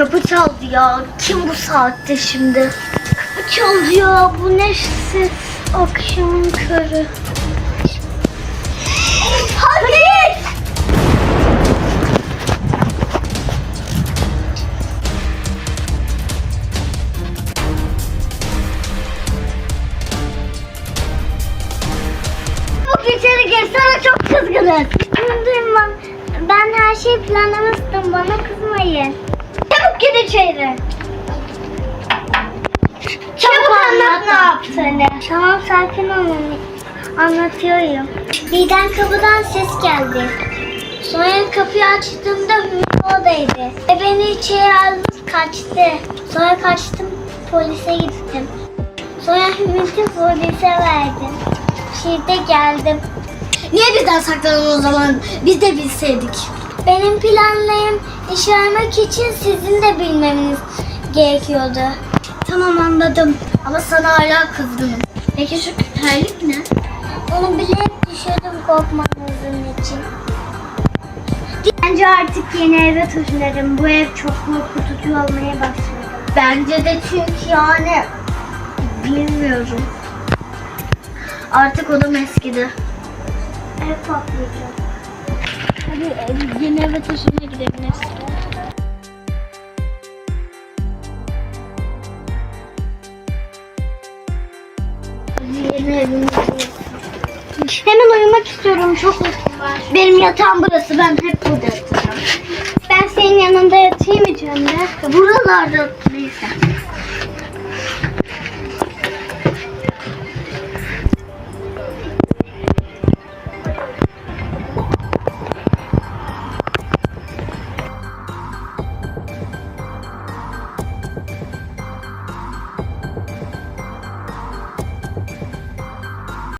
Kapı çaldı ya. Kim bu saatte şimdi? Kapı çalıyor. Bu ne ses? Akşamın körü. Hadi! Bu içeri gir. Sana çok kızgınız. Duyma. Ben her şeyi planlamıştım. Bana kızmayın. Gir içeri. Çabuk anlat ne yaptığını. Tamam sakin olun. Anlatıyorum. Birden kapıdan ses geldi. Sonra kapıyı açtığımda Hümit oradaydı. Ve beni içeri aldı kaçtı. Sonra kaçtım polise gittim. Sonra Ümit'i polise verdim. Şimdi geldim. Niye bizden sakladın o zaman? Biz de bilseydik. Benim planlarım işe yaramak için sizin de bilmeniz gerekiyordu. Tamam anladım. Ama sana hala kızgınım. Peki şu terlik ne? Onu bilerek düşürdüm korkmanızın için. Bence artık yeni eve taşınırım. Bu ev çok korkutucu olmaya başladı. Bence de çünkü yani bilmiyorum. Artık odam eskidi. Ev patlayacak. Ev- yeni eve. Yeni evimiz Hemen uyumak istiyorum. Çok uykum var. Benim yatağım burası. Ben hep burada yatacağım. Ben senin yanında yatayım mı canım? Buralarda neyse.